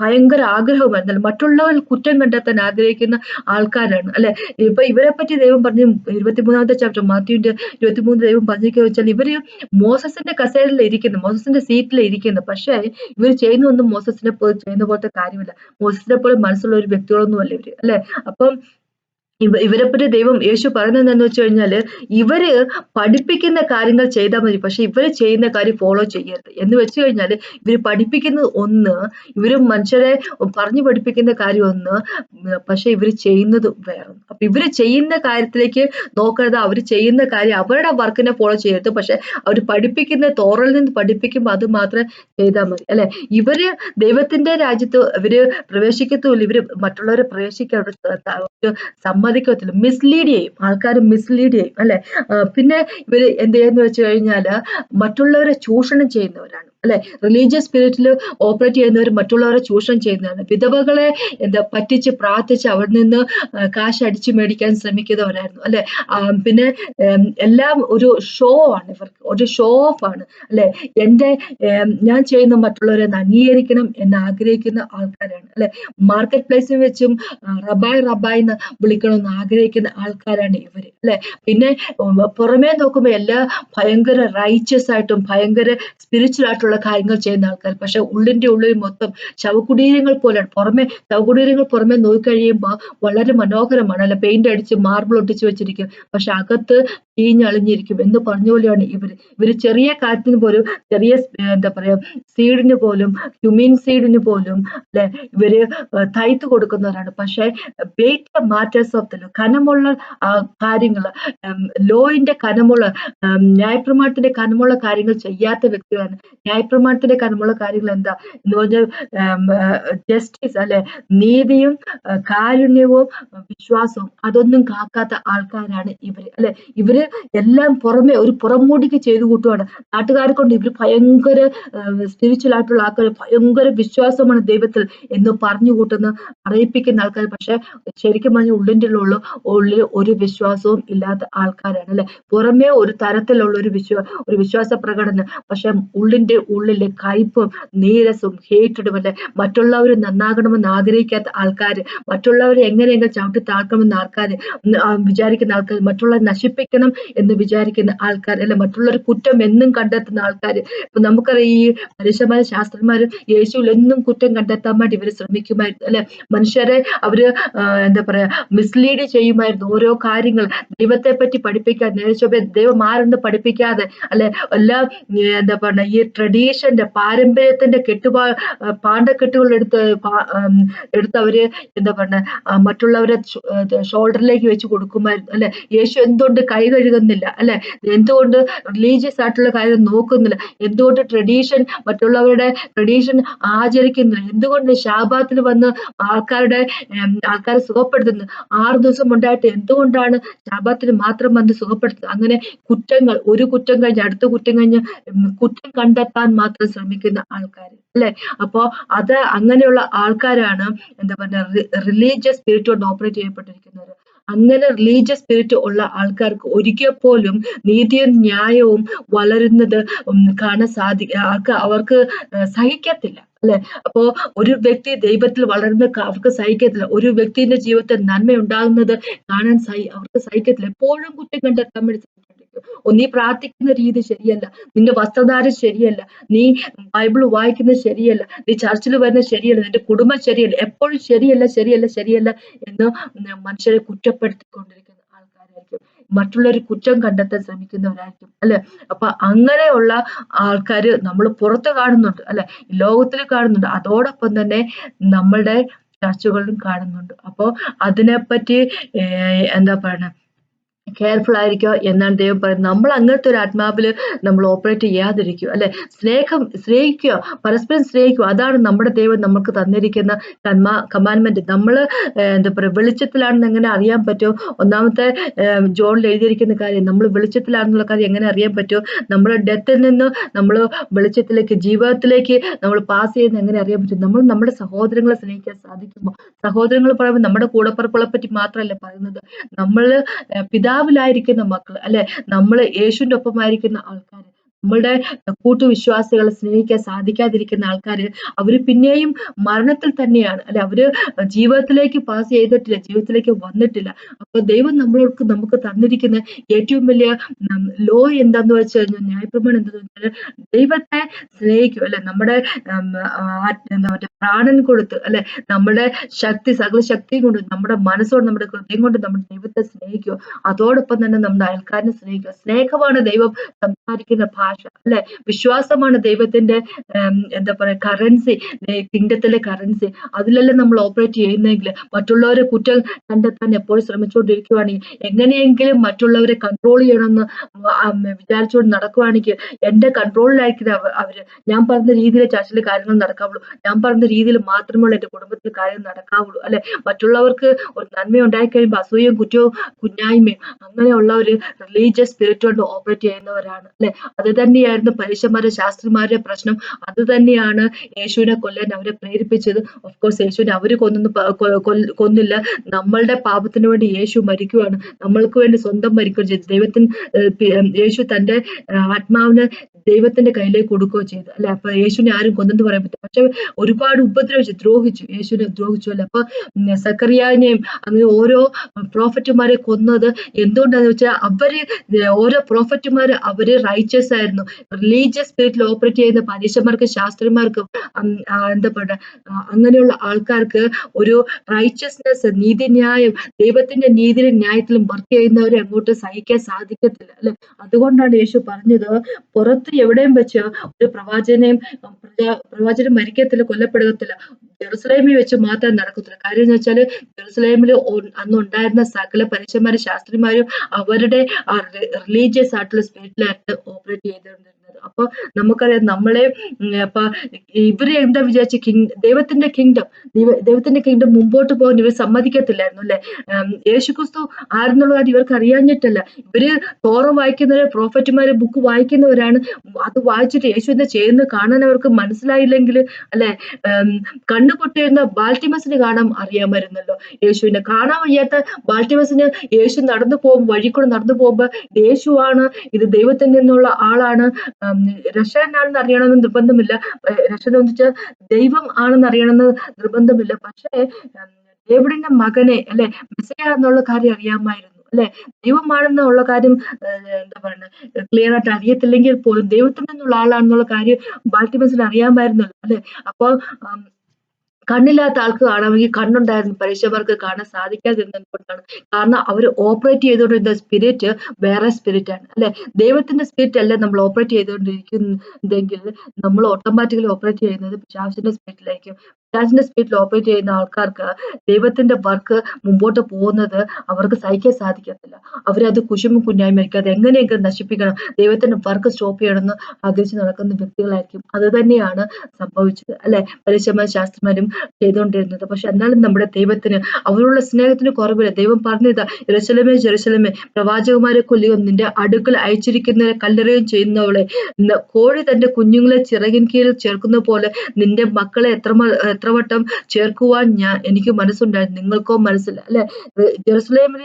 Speaker 1: ഭയങ്കര ആഗ്രഹമായിരുന്നു മറ്റുള്ളവർ കുറ്റം കണ്ടെത്താൻ ആഗ്രഹിക്കുന്ന ആൾക്കാരാണ് അല്ലെ? ഇപ്പൊ ഇവരെ പറ്റി ദൈവം പറഞ്ഞു ഇരുപത്തിമൂന്നാമത്തെ ചാപ്റ്റർ മാത്യുവിന്റെ ഇരുപത്തിമൂന്ന് ദൈവം പറഞ്ഞിരിക്കുക വെച്ചാൽ ഇവർ മോസസിന്റെ കസേരയിൽ ഇരിക്കുന്നു മോസസിന്റെ സീറ്റിൽ ഇരിക്കുന്നു. പക്ഷേ ഇവർ ചെയ്യുന്ന ഒന്നും മോസസിനെ പോലെ ചെയ്യുന്ന പോലത്തെ കാര്യമില്ല. മോസസിനെ പോലെ മനസ്സുള്ള ഒരു വ്യക്തികളൊന്നും അല്ല ഇവർ അല്ലെ? അപ്പം ഇവ ഇവരെപ്പറ്റി ദൈവം യേശു പറയുന്നത് വെച്ച് കഴിഞ്ഞാൽ ഇവർ പഠിപ്പിക്കുന്ന കാര്യങ്ങൾ ചെയ്താൽ മതി പക്ഷെ ഇവർ ചെയ്യുന്ന കാര്യം ഫോളോ ചെയ്യരുത്. എന്ന് വെച്ച് കഴിഞ്ഞാൽ ഇവർ പഠിപ്പിക്കുന്നത് ഒന്ന് ഇവർ മനുഷ്യരെ പറഞ്ഞു പഠിപ്പിക്കുന്ന കാര്യം ഒന്ന് പക്ഷെ ഇവർ ചെയ്യുന്നത് വേറെ. അപ്പൊ ഇവർ ചെയ്യുന്ന കാര്യത്തിലേക്ക് നോക്കരുത് അവർ ചെയ്യുന്ന കാര്യം അവരുടെ വർക്കിനെ ഫോളോ ചെയ്യരുത് പക്ഷെ അവർ പഠിപ്പിക്കുന്ന തോറൽ നിന്ന് പഠിപ്പിക്കുമ്പോൾ അത് മാത്രം ചെയ്താൽ മതി. അല്ലെ? ഇവർ ദൈവത്തിന്റെ രാജ്യത്ത് ഇവർ പ്രവേശിക്കത്തുമില്ല ഇവർ മറ്റുള്ളവരെ പ്രവേശിക്കാൻ ഒരു സമ്മതിക്കത്തില്ല. മിസ്ലീഡ് ചെയ്യും. ആൾക്കാർ മിസ്ലീഡ് ചെയ്യും. അല്ലെ? പിന്നെ ഇവർ എന്ത് ചെയ്യുന്ന വെച്ച് കഴിഞ്ഞാൽ മറ്റുള്ളവരെ ചൂഷണം ചെയ്യുന്നവരാണ്. അല്ലെ? റിലീജിയസ് സ്പിരിറ്റിൽ ഓപ്പറേറ്റ് ചെയ്യുന്നവർ മറ്റുള്ളവരെ ചൂഷണം ചെയ്യുന്നതാണ്. വിധവകളെ എന്താ പറ്റിച്ച് പ്രാർത്ഥിച്ച് അവിടെ നിന്ന് കാശ് അടിച്ചു മേടിക്കാൻ ശ്രമിക്കുന്നവരായിരുന്നു. അല്ലെ? പിന്നെ എല്ലാം ഒരു ഷോ ആണ് ഇവർക്ക്. ഒരു ഷോ ഓഫ് ആണ്. അല്ലെ? എന്റെ ഞാൻ ചെയ്യുന്ന മറ്റുള്ളവരെ അംഗീകരിക്കണം എന്ന് ആഗ്രഹിക്കുന്ന ആൾക്കാരാണ്. അല്ലെ? മാർക്കറ്റ് പ്ലേസിൽ വെച്ചും റബായ് റബായ് എന്ന് വിളിക്കണമെന്ന് ആഗ്രഹിക്കുന്ന ആൾക്കാരാണ് ഇവർ അല്ലെ? പിന്നെ പുറമേ നോക്കുമ്പോൾ എല്ലാ ഭയങ്കര റൈച്ചസ് ആയിട്ടും ഭയങ്കര സ്പിരിച്വൽ ആയിട്ടുള്ള കാര്യങ്ങൾ ചെയ്യുന്ന ആൾക്കാർ. പക്ഷെ ഉള്ളിന്റെ ഉള്ളിൽ മൊത്തം ശവകുടീരങ്ങൾ പോലെയാണ്. പുറമെ ശവകുടീരങ്ങൾ പുറമെ നോക്കിക്കഴിയുമ്പോൾ വളരെ മനോഹരമാണ് അല്ല പെയിന്റ് അടിച്ച് മാർബിൾ ഒട്ടിച്ച് വെച്ചിരിക്കും. പക്ഷെ അകത്ത് ചീഞ്ഞളിഞ്ഞിരിക്കും എന്ന് പറഞ്ഞ പോലെയാണ് ഇവർ. ഇവർ ചെറിയ കാര്യത്തിന് പോലും ചെറിയ എന്താ പറയാ സീഡിന് പോലും ഹ്യൂമിൻ സീഡിന് പോലും അല്ലെ ഇവർ തയ്ത്ത് കൊടുക്കുന്നവരാണ്. പക്ഷെ ബേറ്റ് മാറ്റേഴ്സ് ഓഫ് ദ കനമുള്ള കാര്യങ്ങൾ ലോയിന്റെ കനമുള്ള ന്യായപ്രമാണത്തിന്റെ കനമുള്ള കാര്യങ്ങൾ ചെയ്യാത്ത വ്യക്തികളാണ്. ന്യായപ്രമാണത്തിന്റെ കടമുള്ള കാര്യങ്ങൾ എന്താ? എന്ന് പറഞ്ഞാൽ ജസ്റ്റിസ് അല്ലെ? നീതിയും കാരുണ്യവും വിശ്വാസവും അതൊന്നും കാക്കാത്ത ആൾക്കാരാണ് ഇവർ അല്ലെ? ഇവർ എല്ലാം പുറമെ ഒരു പുറംമൂടിക്ക് ചെയ്തു കൂട്ടുവാണ്. നാട്ടുകാരെ കൊണ്ട് ഇവർ ഭയങ്കര സ്പിരിച്വൽ ആയിട്ടുള്ള ആൾക്കാർ ഭയങ്കര വിശ്വാസമാണ് ദൈവത്തിൽ എന്ന് പറഞ്ഞു കൂട്ടുന്ന അറിയിപ്പിക്കുന്ന ആൾക്കാർ പക്ഷെ ശരിക്കും പറഞ്ഞ ഉള്ളിന്റെ ഉള്ളു ഉള്ളിൽ ഒരു വിശ്വാസവും ഇല്ലാത്ത ആൾക്കാരാണ് അല്ലെ? പുറമേ ഒരു തരത്തിലുള്ള ഒരു വിശ്വാ ഒരു വിശ്വാസ പ്രകടനം. പക്ഷെ ഉള്ളിന്റെ ഉള്ളിലെ കയ്പും നീരസും ഹേറ്റഡും അല്ലെ മറ്റുള്ളവർ നന്നാകണമെന്ന് ആഗ്രഹിക്കാത്ത ആൾക്കാർ മറ്റുള്ളവരെ എങ്ങനെയെങ്കിലും ചവിട്ടി താക്കണമെന്ന് ആൾക്കാർ വിചാരിക്കുന്ന ആൾക്കാർ മറ്റുള്ളവരെ നശിപ്പിക്കണം എന്ന് വിചാരിക്കുന്ന ആൾക്കാർ അല്ലെ മറ്റുള്ളവർ കുറ്റം എന്നും കണ്ടെത്തുന്ന ആൾക്കാർ ഇപ്പൊ നമുക്കറിയാം ഈ മനുഷ്യന്മാർ ശാസ്ത്രന്മാരും യേശുവിൽ എന്നും കുറ്റം കണ്ടെത്താൻ വേണ്ടി ഇവർ ശ്രമിക്കുമായിരുന്നു അല്ലെ? മനുഷ്യരെ അവർ എന്താ പറയാ മിസ്ലീഡ് ചെയ്യുമായിരുന്നു ഓരോ കാര്യങ്ങൾ. ദൈവത്തെ പറ്റി നേരിച്ചൊക്കെ ദൈവം ആരെന്ന് പഠിപ്പിക്കാതെ അല്ലെ എല്ലാം എന്താ പറയുക ഈ ട്രഡീഷന്റെ പാരമ്പര്യത്തിന്റെ കെട്ടുപാ പാണ്ടക്കെട്ടുകൾ എടുത്ത് എടുത്തവര് എടുത്ത് അവർ എന്താ പറഞ്ഞ മറ്റുള്ളവരെ ഷോൾഡറിലേക്ക് വെച്ച് കൊടുക്കുമായിരുന്നു അല്ലെ യേശു എന്തുകൊണ്ട് കൈ കഴുകുന്നില്ല അല്ലെ എന്തുകൊണ്ട് റിലീജിയസ് ആയിട്ടുള്ള കാര്യം നോക്കുന്നില്ല എന്തുകൊണ്ട് ട്രഡീഷൻ മറ്റുള്ളവരുടെ ട്രഡീഷൻ ആചരിക്കുന്നില്ല എന്തുകൊണ്ട് ശാപാത്തിൽ വന്ന് ആൾക്കാരുടെ ആൾക്കാരെ സുഖപ്പെടുത്തുന്നു ആറ് ദിവസം ഉണ്ടായിട്ട് എന്തുകൊണ്ടാണ് ശാപാത്തിന് മാത്രം വന്ന് സുഖപ്പെടുത്തുന്നത്? അങ്ങനെ കുറ്റങ്ങൾ ഒരു കുറ്റം കഴിഞ്ഞ് അടുത്ത കുറ്റം കഴിഞ്ഞ് കുറ്റം കണ്ടെത്താൻ മാത്രം ശ്രമിക്കുന്ന ആൾക്കാർ അല്ലെ? അപ്പോ അത് അങ്ങനെയുള്ള ആൾക്കാരാണ് എന്താ പറയുക റിലീജിയസ് സ്പിരിറ്റ് കൊണ്ട് ഓപ്പറേറ്റ് ചെയ്യപ്പെട്ടിരിക്കുന്നത്. അങ്ങനെ റിലീജിയസ് സ്പിരിറ്റ് ഉള്ള ആൾക്കാർക്ക് ഒരിക്കൽ പോലും നീതിയും ന്യായവും വളരുന്നത് കാണാൻ സാധി അവർക്ക് സഹിക്കത്തില്ല അല്ലെ? അപ്പോ ഒരു വ്യക്തി ദൈവത്തിൽ വളരുന്ന ക- അവർക്ക് സഹിക്കത്തില്ല. ഒരു വ്യക്തിന്റെ ജീവിതത്തിൽ നന്മ ഉണ്ടാകുന്നത് കാണാൻ സഹി അവർക്ക് സഹിക്കത്തില്ല. എപ്പോഴും കുറ്റം കണ്ടെത്താൻ വേണ്ടി ഓ, നീ പ്രാർത്ഥിക്കുന്ന രീതി ശരിയല്ല. നിന്റെ വസ്ത്രധാരം ശരിയല്ല. നീ ബൈബിൾ വായിക്കുന്നത് ശരിയല്ല. നീ ചർച്ചിൽ വരുന്നത് ശരിയല്ല. നിന്റെ കുടുംബം ശരിയല്ല. എപ്പോഴും ശരിയല്ല ശരിയല്ല ശരിയല്ല എന്ന് മനുഷ്യരെ കുറ്റപ്പെടുത്തിക്കൊണ്ടിരിക്കുന്ന ആൾക്കാരായിരിക്കും. മറ്റുള്ളവർ കുറ്റം കണ്ടെത്താൻ ശ്രമിക്കുന്നവരായിരിക്കും. അല്ലെ? അപ്പൊ അങ്ങനെയുള്ള ആൾക്കാർ നമ്മൾ പുറത്ത് കാണുന്നുണ്ട്. അല്ലെ? ലോകത്തിൽ കാണുന്നുണ്ട്. അതോടൊപ്പം തന്നെ നമ്മളുടെ ചർച്ചകളിലും കാണുന്നുണ്ട്. അപ്പോ അതിനെപ്പറ്റി എന്താ പറയണ? കെയർഫുൾ ആയിരിക്കുക എന്നാണ് ദൈവം പറയുന്നത്. നമ്മൾ അങ്ങനത്തെ ഒരു ആത്മാവിൽ നമ്മൾ ഓപ്പറേറ്റ് ചെയ്യാതിരിക്കുക അല്ലെ? സ്നേഹം സ്നേഹിക്കുക പരസ്പരം സ്നേഹിക്കുക അതാണ് നമ്മുടെ ദൈവം നമുക്ക് തന്നിരിക്കുന്ന കന്മാ കമാൻമെന്റ് നമ്മൾ എന്താ പറയുക വെളിച്ചത്തിലാണെന്ന് എങ്ങനെ അറിയാൻ പറ്റുമോ? ഒന്നാമത്തെ ജോണിൽ എഴുതിയിരിക്കുന്ന കാര്യം നമ്മൾ വെളിച്ചത്തിലാണെന്നുള്ള കാര്യം എങ്ങനെ അറിയാൻ പറ്റുമോ? നമ്മൾ ഡെത്തിൽ നിന്ന് നമ്മൾ വെളിച്ചത്തിലേക്ക് ജീവിതത്തിലേക്ക് നമ്മൾ പാസ് ചെയ്യുന്ന എങ്ങനെ അറിയാൻ പറ്റും? നമ്മൾ നമ്മുടെ സഹോദരങ്ങളെ സ്നേഹിക്കാൻ സാധിക്കുമ്പോൾ സഹോദരങ്ങൾ പറയുമ്പോൾ നമ്മുടെ കൂടപ്പറപ്പുകളെ പറ്റി മാത്രമല്ല പറയുന്നത്. നമ്മൾ പിതാവിലായിരിക്കുന്ന മക്കൾ അല്ലെ? നമ്മൾ യേശുവിന്റെ ഒപ്പമായിരിക്കുന്ന ആൾക്കാർ നമ്മളുടെ കൂട്ടുവിശ്വാസികളെ സ്നേഹിക്കാൻ സാധിക്കാതിരിക്കുന്ന ആൾക്കാര് അവർ പിന്നെയും മരണത്തിൽ തന്നെയാണ്. അല്ലെ അവർ ജീവിതത്തിലേക്ക് പാസ് ചെയ്തിട്ടില്ല ജീവിതത്തിലേക്ക് വന്നിട്ടില്ല. അപ്പൊ ദൈവം നമ്മളോട് നമുക്ക് തന്നിരിക്കുന്ന ഏറ്റവും വലിയ ലോ എന്താന്ന് വെച്ച് കഴിഞ്ഞാൽ ന്യായപ്രമാണം എന്താന്ന് വെച്ചാൽ ദൈവത്തെ സ്നേഹിക്കും. അല്ലെ നമ്മുടെ എന്താ പറയുക പ്രാണൻ കൊടുത്ത് അല്ലെ നമ്മുടെ ശക്തി സകല ശക്തിയും കൊണ്ട് നമ്മുടെ മനസ്സോട് നമ്മുടെ ഹൃദയം കൊണ്ട് നമ്മുടെ ദൈവത്തെ സ്നേഹിക്കുക അതോടൊപ്പം തന്നെ നമ്മുടെ അയൽക്കാരനെ സ്നേഹിക്കുക സ്നേഹമാണ് ദൈവം സംസാരിക്കുന്ന ഭാഷ അല്ലെ? വിശ്വാസമാണ് ദൈവത്തിന്റെ എന്താ പറയുക കറൻസി കിങ്ഡത്തിലെ കറൻസി അതിലെല്ലാം നമ്മൾ ഓപ്പറേറ്റ് ചെയ്യുന്നെങ്കിൽ മറ്റുള്ളവരെ കുറ്റം കണ്ടെത്താൻ എപ്പോഴും ശ്രമിച്ചുകൊണ്ടിരിക്കുവാണെങ്കിൽ എങ്ങനെയെങ്കിലും മറ്റുള്ളവരെ കൺട്രോൾ ചെയ്യണമെന്ന് വിചാരിച്ചുകൊണ്ട് നടക്കുവാണെങ്കിൽ എന്റെ കൺട്രോളിലായിരിക്കും അവർ. ഞാൻ പറഞ്ഞ രീതിയിൽ ചർച്ചയിൽ കാര്യങ്ങൾ നടക്കാവുള്ളൂ. ഞാൻ പറഞ്ഞ രീതിയിൽ മാത്രമുള്ള എന്റെ കുടുംബത്തിൽ കാര്യം നടക്കാവുള്ളൂ അല്ലെ? മറ്റുള്ളവർക്ക് ഒരു നന്മ ഉണ്ടായി കഴിയുമ്പോൾ അസൂയയും കുറ്റവും കുഞ്ഞായ്മയും അങ്ങനെയുള്ള ഒരു റിലീജിയസ് സ്പിരിറ്റ് കൊണ്ട് ഓപ്പറേറ്റ് ചെയ്യുന്നവരാണ് അല്ലെ? അത് തന്നെയായിരുന്നു പരീക്ഷന്മാരുടെ ശാസ്ത്രിമാരുടെ പ്രശ്നം. അത് തന്നെയാണ് യേശുവിനെ കൊല്ലാൻ അവരെ പ്രേരിപ്പിച്ചത്. ഓഫ് കോഴ്സ് യേശുവിനെ അവർ കൊന്നൊന്നും കൊന്നില്ല. നമ്മളുടെ പാപത്തിന് വേണ്ടി യേശു മരിക്കുവാണ്. നമ്മൾക്ക് വേണ്ടി സ്വന്തം മരിക്കുകയും ചെയ്തു. ദൈവത്തിന് യേശു തന്റെ ആത്മാവിനെ ദൈവത്തിന്റെ കയ്യിലേക്ക് കൊടുക്കുകയോ ചെയ്തു. അല്ലെ? അപ്പൊ യേശുവിനെ ആരും കൊന്നെന്ന് പറയാൻ പറ്റും പക്ഷെ ഒരുപാട് ഉപദ്രവിച്ചു ദ്രോഹിച്ചു. യേശുവിനെ ദ്രോഹിച്ചു അല്ലെ? അപ്പൊ സക്കറിയാനെയും അങ്ങനെ ഓരോ പ്രോഫറ്റുമാരെ കൊന്നത് എന്തുകൊണ്ടാന്ന് വെച്ചാൽ അവർ ഓരോ പ്രോഫറ്റുമാര് അവർ റൈച്ചസ് ആയിരുന്നു റിലീജിയസ് സ്പിരിറ്റിൽ ഓപ്പറേറ്റ് ചെയ്യുന്ന പരീക്ഷന്മാർക്ക് ശാസ്ത്രിമാർക്കും എന്താ പറയുക അങ്ങനെയുള്ള ആൾക്കാർക്ക് ഒരു റൈച്ചസ്നെസ് നീതിന്യായം ദൈവത്തിന്റെ നീതിയിലും ന്യായത്തിലും വർക്ക് ചെയ്യുന്നവരെ അങ്ങോട്ട് സഹിക്കാൻ സാധിക്കത്തില്ല അല്ലെ? അതുകൊണ്ടാണ് യേശു പറഞ്ഞത് പുറത്ത് എവിടെയും വെച്ച് ഒരു പ്രവാചനെയും പ്രവാചനം മരിക്കത്തില്ല കൊല്ലപ്പെടുകത്തില്ല ജെറുസലേമിൽ വെച്ച് മാത്രം നടക്കത്തില്ല കാര്യം എന്ന് വെച്ചാൽ ജെറുസലേമിൽ അന്ന് ഉണ്ടായിരുന്ന സകല പരീക്ഷന്മാരും ശാസ്ത്രിമാരും അവരുടെ റിലീജിയസ് ആയിട്ടുള്ള സ്പിരിറ്റിലായിട്ട് ഓപ്പറേറ്റ് şeylerini ചെയ്തിട്ടുണ്ട് അപ്പൊ നമുക്കറിയാം നമ്മളെ അപ്പൊ ഇവർ എന്താ വിചാരിച്ച? കിങ് ദൈവത്തിന്റെ കിങ്ഡം ദൈവത്തിന്റെ കിങ്ഡം മുമ്പോട്ട് പോകാൻ ഇവർ സമ്മതിക്കത്തില്ലായിരുന്നു അല്ലെ? യേശുക്രിസ്തു ആരെന്നുള്ള കാര്യം ഇവർക്ക് അറിയാഞ്ഞിട്ടല്ല. ഇവർ തോറം വായിക്കുന്നവര് പ്രോഫറ്റുമാര് ബുക്ക് വായിക്കുന്നവരാണ്. അത് വായിച്ചിട്ട് യേശു എന്താ ചെയ്യുന്നത് കാണാൻ അവർക്ക് മനസ്സിലായില്ലെങ്കിൽ അല്ലെ? കണ്ണു പൊട്ടിയിരുന്ന ബാൽറ്റിമസിന് കാണാൻ അറിയാമായിരുന്നല്ലോ യേശുവിനെ. കാണാൻ വയ്യാത്ത ബാൽറ്റിമസിന് യേശു നടന്നു പോകും വഴി കൂടെ നടന്നു പോകുമ്പോ യേശുവാണ് ഇത് ദൈവത്തിൽ നിന്നുള്ള ആളാണ്. രക്ഷകനാണെന്ന് അറിയണമെന്ന് നിർബന്ധമില്ല. രക്ഷ വെച്ചാൽ ദൈവം ആണെന്ന് അറിയണമെന്ന് നിർബന്ധമില്ല. പക്ഷേ ഡേവിഡിന്റെ മകനെ അല്ലെ മെസ്സയ എന്നുള്ള കാര്യം അറിയാമായിരുന്നു അല്ലെ? ദൈവമാണെന്നുള്ള കാര്യം എന്താ പറയുന്നത് ക്ലിയർ ആയിട്ട് അറിയത്തില്ലെങ്കിൽ പോലും ദൈവത്തിൽ നിന്നുള്ള ആളാണെന്നുള്ള കാര്യം ബാൽട്ടിമസിന് അറിയാമായിരുന്നല്ലോ അല്ലെ? അപ്പോൾ കണ്ണില്ലാത്ത ആൾക്ക് കാണാമെങ്കിൽ കണ്ണുണ്ടായിരുന്നു. പരീക്ഷമാർക്ക് കാണാൻ സാധിക്കാതിരുന്നതുകൊണ്ടാണ് കാരണം അവർ ഓപ്പറേറ്റ് ചെയ്തുകൊണ്ടിരുന്ന സ്പിരിറ്റ് വേറെ സ്പിരിറ്റ് ആണ്. അല്ലെ? ദൈവത്തിന്റെ സ്പിരിറ്റ് അല്ല നമ്മൾ ഓപ്പറേറ്റ് ചെയ്തുകൊണ്ടിരിക്കുന്നെങ്കിൽ നമ്മൾ ഓട്ടോമാറ്റിക്കലി ഓപ്പറേറ്റ് ചെയ്യുന്നത് പിശാചിന്റെ സ്പിരിറ്റിലായിരിക്കും പിശാചിന്റെ സ്പീഡിൽ ഓപ്പറേറ്റ് ചെയ്യുന്ന ആൾക്കാർക്ക് ദൈവത്തിന്റെ വർക്ക് മുമ്പോട്ട് പോകുന്നത് അവർക്ക് സഹിക്കാൻ സാധിക്കത്തില്ല. അവരത് കുശുമ്പും കുഞ്ഞായ്മ അത് എങ്ങനെയെങ്കിലും നശിപ്പിക്കണം. ദൈവത്തിന്റെ വർക്ക് സ്റ്റോപ്പ് ചെയ്യണമെന്ന് ആഗ്രഹിച്ച് നടക്കുന്ന വ്യക്തികളായിരിക്കും. അത് തന്നെയാണ് സംഭവിച്ചത്. അല്ലെ? പരിശ്രമ ശാസ്ത്രമാരും ചെയ്തുകൊണ്ടിരുന്നത്. പക്ഷെ എന്നാലും നമ്മുടെ ദൈവത്തിന് അവരുള്ള സ്നേഹത്തിന് കുറവില്ല. ദൈവം പറഞ്ഞത് ജെറുസലമേ ജെറുസലമേ പ്രവാചകന്മാരെ കൊല്ലുകയും നിന്റെ അടുക്കൽ അയച്ചിരിക്കുന്നവരെ കല്ലെറിയും ചെയ്യുന്നവളെ. കോഴി തന്റെ കുഞ്ഞുങ്ങളെ ചിറകിൻ കീഴിൽ ചേർക്കുന്ന പോലെ നിന്റെ മക്കളെ എത്ര എത്ര വട്ടം ചേർക്കുവാൻ ഞാൻ എനിക്ക് മനസ്സുണ്ടായി നിങ്ങൾക്കോ മനസ്സില്ല. അല്ലെ? ജെറുസലേമിൽ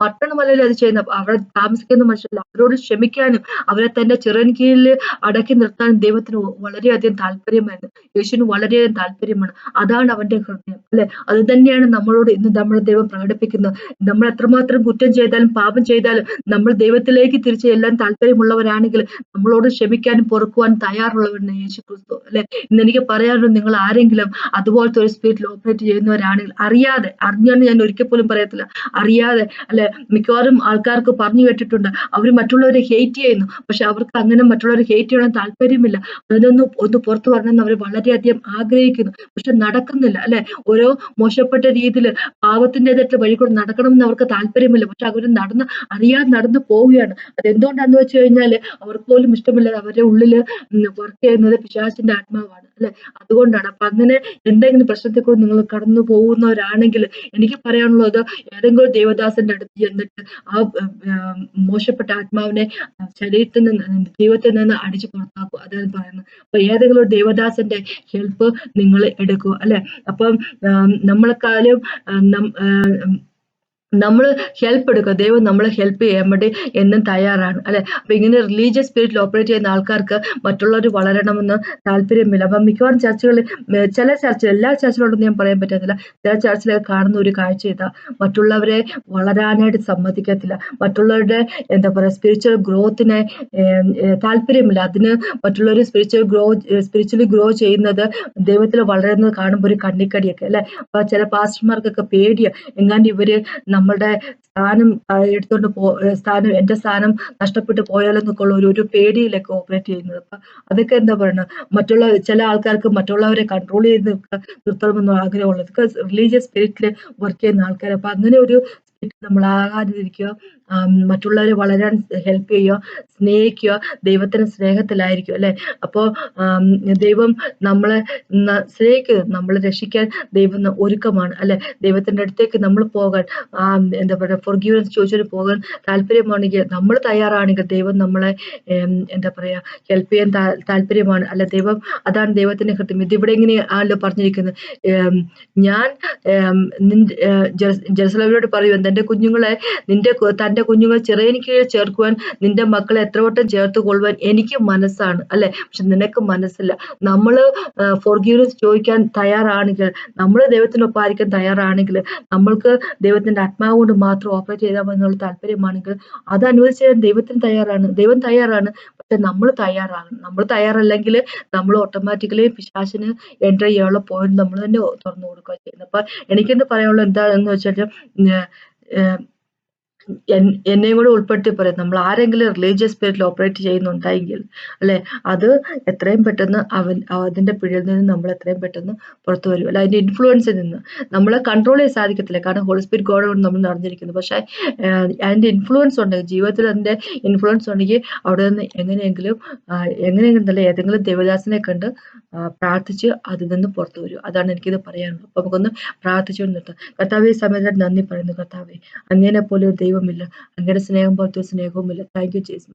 Speaker 1: പട്ടണമല്ലല്ലോ അത് ചെയ്യുന്ന അവിടെ താമസിക്കുന്ന മനുഷ്യരല്ല. അവരോട് ക്ഷമിക്കാനും അവരെ തന്റെ ചെറിയ കീഴിൽ അടക്കി നിർത്താനും ദൈവത്തിന് വളരെയധികം താല്പര്യമായിരുന്നു. യേശുവിന് വളരെയധികം താല്പര്യമാണ്. അതാണ് അവന്റെ ഹൃദയം. അല്ലെ? അത് തന്നെയാണ് നമ്മളോട് ഇന്ന് നമ്മുടെ ദൈവം പ്രകടിപ്പിക്കുന്നത്. നമ്മൾ എത്രമാത്രം കുറ്റം ചെയ്താലും പാപം ചെയ്താലും നമ്മൾ ദൈവത്തിലേക്ക് തിരിച്ച് എല്ലാം താല്പര്യമുള്ളവരാണെങ്കിൽ നമ്മളോട് ക്ഷമിക്കാനും പൊറുക്കുവാനും തയ്യാറുള്ളവരാണ് യേശു ക്രിസ്തു അല്ലെ? ഇന്ന് എനിക്ക് പറയാനുള്ളത് നിങ്ങൾ ആരെങ്കിലും അതുപോലത്തെ ഒരു സ്പിരിറ്റിൽ ഓപ്പറേറ്റ് ചെയ്യുന്നവരാണെങ്കിൽ അറിയാതെ അറിഞ്ഞാണ് ഞാൻ ഒരിക്കൽ പോലും പറയത്തില്ല. അറിയാതെ അല്ലെ മിക്കവാറും ആൾക്കാർക്ക് പറഞ്ഞു കേട്ടിട്ടുണ്ട് അവർ മറ്റുള്ളവരെ ഹേറ്റ് ചെയ്യുന്നു. പക്ഷെ അവർക്ക് അങ്ങനെ മറ്റുള്ളവരെ ഹേറ്റ് ചെയ്യണം താല്പര്യമില്ല. അതിനൊന്ന് ഒന്ന് പുറത്തു വരണമെന്ന് അവർ വളരെയധികം ആഗ്രഹിക്കുന്നു. പക്ഷെ നടക്കുന്നില്ല അല്ലെ? ഓരോ മോശപ്പെട്ട രീതിയിൽ പാവത്തിന്റെതായിട്ടുള്ള വഴി കൂടെ നടക്കണം എന്ന് അവർക്ക് താല്പര്യമില്ല. പക്ഷെ അവർ നടന്ന് അറിയാതെ നടന്നു പോവുകയാണ്. അതെന്തുകൊണ്ടാന്ന് വെച്ച് കഴിഞ്ഞാൽ അവർക്ക് പോലും ഇഷ്ടമില്ലാതെ അവരുടെ ഉള്ളിൽ വർക്ക് ചെയ്യുന്നത് പിശാചിന്റെ ആത്മാവാണ് അല്ലെ? അതുകൊണ്ടാണ്. അപ്പൊ അങ്ങനെ എന്തെങ്കിലും പ്രശ്നത്തെ കൂടെ നിങ്ങൾ കടന്നു പോകുന്നവരാണെങ്കിൽ എനിക്ക് പറയാനുള്ളത് ഏതെങ്കിലും ദേവദാസന്റെ അടുത്ത് ചെന്നിട്ട് ആ മോശപ്പെട്ട ആത്മാവിനെ ശരീരത്തിൽ നിന്ന് ദൈവത്തിൽ നിന്ന് അടിച്ചു പുറത്താക്കുക അതാണ് പറയുന്നത്. അപ്പൊ ഏതെങ്കിലും ദേവദാസന്റെ ഹെൽപ്പ് നിങ്ങൾ എടുക്കുക അല്ലെ? അപ്പം നമ്മളെക്കാളും നമ്മൾ ഹെൽപ്പ് എടുക്കുക ദൈവം നമ്മളെ ഹെൽപ്പ് ചെയ്യാൻ വേണ്ടി എന്നും തയ്യാറാണ്. അല്ലെ? അപ്പൊ ഇങ്ങനെ റിലീജിയസ് സ്പിരിറ്റിൽ ഓപ്പറേറ്റ് ചെയ്യുന്ന ആൾക്കാർക്ക് മറ്റുള്ളവർ വളരണമെന്ന് താല്പര്യമില്ല. അപ്പം മിക്കവാറും ചർച്ചകളിൽ ചില ചർച്ച എല്ലാ ചർച്ചകളോടൊന്നും ഞാൻ പറയാൻ പറ്റത്തില്ല. ചില ചർച്ചയിലൊക്കെ കാണുന്ന ഒരു കാഴ്ച ഇതാ. മറ്റുള്ളവരെ വളരാനായിട്ട് സമ്മതിക്കത്തില്ല. മറ്റുള്ളവരുടെ എന്താ പറയുക സ്പിരിച്വൽ ഗ്രോത്തിനെ താല്പര്യമില്ല. അതിന് മറ്റുള്ളവർ സ്പിരിച്വൽ ഗ്രോ സ്പിരിച്വലി ഗ്രോ ചെയ്യുന്നത് ദൈവത്തിൽ വളരുന്നത് കാണുമ്പോൾ ഒരു കണ്ണിക്കടിയൊക്കെ അല്ലെ? അപ്പൊ ചില പാസ്റ്റർമാർക്കൊക്കെ പേടിയാ. എങ്ങാണ്ട് ഇവർ നമ്മളുടെ സ്ഥാനം എടുത്തോണ്ട് പോ സ്ഥാനം എന്റെ സ്ഥാനം നഷ്ടപ്പെട്ടു പോയാലെന്നൊക്കെ ഉള്ള ഒരു ഒരു പേടിയിലൊക്കെ ഓപ്പറേറ്റ് ചെയ്യുന്നത്. അപ്പൊ അതൊക്കെ എന്താ പറയുന്നത് മറ്റുള്ള ചില ആൾക്കാർക്ക് മറ്റുള്ളവരെ കൺട്രോൾ ചെയ്ത് നിർത്തണമെന്ന് ആഗ്രഹമുള്ളത്. റിലീജിയസ് സ്പിരിറ്റിൽ വർക്ക് ചെയ്യുന്ന ആൾക്കാർ അപ്പൊ അങ്ങനെ ഒരു നമ്മൾ ആകാതിരിക്കുക മറ്റുള്ളവരെ വളരാൻ ഹെൽപ്പ് ചെയ്യുക സ്നേഹിക്കുക ദൈവത്തിന് സ്നേഹത്തിലായിരിക്കും അല്ലെ? അപ്പോ ദൈവം നമ്മളെ സ്നേഹിക്കുക നമ്മളെ രക്ഷിക്കാൻ ദൈവം ഒരുക്കമാണ് അല്ലെ? ദൈവത്തിന്റെ അടുത്തേക്ക് നമ്മൾ പോകാൻ എന്താ പറയുക ഫോർഗീവൻസ് ചോദിച്ചു പോകാൻ താല്പര്യമാണെങ്കിൽ നമ്മൾ തയ്യാറാണെങ്കിൽ ദൈവം നമ്മളെ എന്താ പറയാ ഹെൽപ്പ് ചെയ്യാൻ താല്പര്യമാണ് അല്ല? ദൈവം അതാണ് ദൈവത്തിന്റെ കൃത്യം. ഇതിവിടെ ഇങ്ങനെ ആണല്ലോ പറഞ്ഞിരിക്കുന്നത്. ഞാൻ ജെറുസലേമിനോട് പറയും തന്റെ കുഞ്ഞുങ്ങളെ നിന്റെ തന്റെ കുഞ്ഞുങ്ങൾ കീഴിൽ ചേർക്കുവാൻ നിന്റെ മക്കളെ എത്രവട്ടം ചേർത്ത് കൊള്ളുവാൻ എനിക്ക് മനസ്സാണ് അല്ലെ? പക്ഷെ നിനക്ക് മനസ്സില്ല. നമ്മൾ ഫോർഗീവ്നെസ് ചോദിക്കാൻ തയ്യാറാണെങ്കിൽ നമ്മൾ ദൈവത്തിനൊപ്പം ആയിരിക്കാൻ തയ്യാറാണെങ്കിൽ നമ്മൾക്ക് ദൈവത്തിന്റെ ആത്മാവ് കൊണ്ട് മാത്രം ഓപ്പറേറ്റ് ചെയ്താൽ എന്നുള്ള താല്പര്യമാണെങ്കിൽ അത് അനുവദിച്ച് ദൈവത്തിന് തയ്യാറാണ്. ദൈവം തയ്യാറാണ് പക്ഷെ നമ്മൾ തയ്യാറാകണം. നമ്മൾ തയ്യാറല്ലെങ്കിൽ നമ്മൾ ഓട്ടോമാറ്റിക്കലി പിശാശിന് എന്റർ ചെയ്യാനുള്ള പോയിന്റ് നമ്മൾ തന്നെ തുറന്നു കൊടുക്കുക ചെയ്യുന്നത്. അപ്പൊ എനിക്കിന്ന് പറയാനുള്ളത് എന്താണെന്ന് വെച്ചാൽ Yeah. എന്നെയും കൂടെ ഉൾപ്പെടുത്തി പറയാം. നമ്മൾ ആരെങ്കിലും റിലീജിയസ് സ്പിരിറ്റിൽ ഓപ്പറേറ്റ് ചെയ്യുന്നുണ്ടെങ്കിൽ അല്ലെ? അത് എത്രയും പെട്ടെന്ന് അവൻ അതിന്റെ പിഴിൽ നിന്ന് നമ്മൾ എത്രയും പെട്ടെന്ന് പുറത്തു വരും. അല്ല അതിന്റെ ഇൻഫ്ലുവൻസിൽ നിന്ന്. നമ്മളെ കൺട്രോൾ ചെയ്യാൻ സാധിക്കത്തില്ല. കാരണം ഹോളി സ്പിരിറ്റ് ഗോഡ് കൊണ്ട് നമ്മൾ നടന്നിരിക്കുന്നു പക്ഷേ അതിന്റെ ഇൻഫ്ലുവൻസ് ഉണ്ടെങ്കിൽ ജീവിതത്തിൽ അതിന്റെ ഇൻഫ്ലുവൻസ് ഉണ്ടെങ്കിൽ അവിടെ നിന്ന് എങ്ങനെയെങ്കിലും എങ്ങനെയെങ്കിലും നല്ല ഏതെങ്കിലും ദേവദാസിനെ കണ്ട് പ്രാർത്ഥിച്ച് അതിൽ നിന്ന് പുറത്തു വരും. അതാണ് എനിക്കിത് പറയാനുള്ളത്. അപ്പൊ നമുക്കൊന്ന് പ്രാർത്ഥിച്ചുകൊണ്ട് നിർത്താം. കർത്താവ് ഈ സമയത്ത് നന്ദി പറയുന്നു. കർത്താവെ അങ്ങനെ പോലെ ഒരു ദൈവമില്ല. അങ്ങയുടെ സ്നേഹം പോലത്തെ സ്നേഹവുമില്ല. താങ്ക് യു ചേച്ചി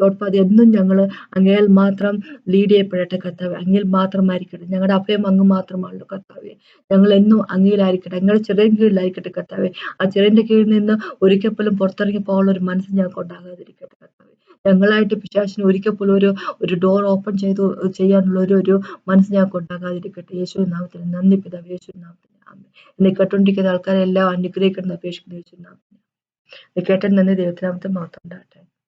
Speaker 1: ലോഡ് ഫാദർ എന്നും ഞങ്ങൾ അങ്ങയിൽ മാത്രം ലീഡ് ചെയ്യപ്പെടട്ടെ കർത്താവ്. അങ്ങയിൽ മാത്രമായിരിക്കട്ടെ. ഞങ്ങളുടെ അഭയം അങ്ങ് മാത്രമാണല്ലോ കർത്താവെ. ഞങ്ങൾ എന്നും അങ്ങയിലായിരിക്കട്ടെ. ഞങ്ങളുടെ ചെറിയ കീഴിലായിരിക്കട്ടെ കർത്താവെ. ആ ചെറിയ കീഴിൽ നിന്ന് ഒരിക്കൽ പോലും പുറത്തിറങ്ങി പോകാനുള്ള ഒരു മനസ്സ് ഞങ്ങൾക്ക് ഉണ്ടാകാതിരിക്കട്ടെ കർത്താവെ. ഞങ്ങളായിട്ട് പിശാശിന് ഒരിക്കൽ പോലും ഒരു ഒരു ഡോർ ഓപ്പൺ ചെയ്തു ചെയ്യാനുള്ള ഒരു ഒരു മനസ്സ് ഞങ്ങൾക്ക് ഉണ്ടാകാതിരിക്കട്ടെ. യേശു നാമത്തിന് നന്ദി പിതാവ്. യേശു നാമത്തിന് എന്നെ കേട്ടോണ്ടിരിക്കുന്ന ആൾക്കാരെല്ലാം അനുഗ്രഹിക്കണം അപേക്ഷിക്കുന്ന. യേശു നാമത്തിന് കേട്ടൻ നന്ദി ദൈവത്തിനാമത്തെ മാത്രം ഉണ്ടാകട്ടെ.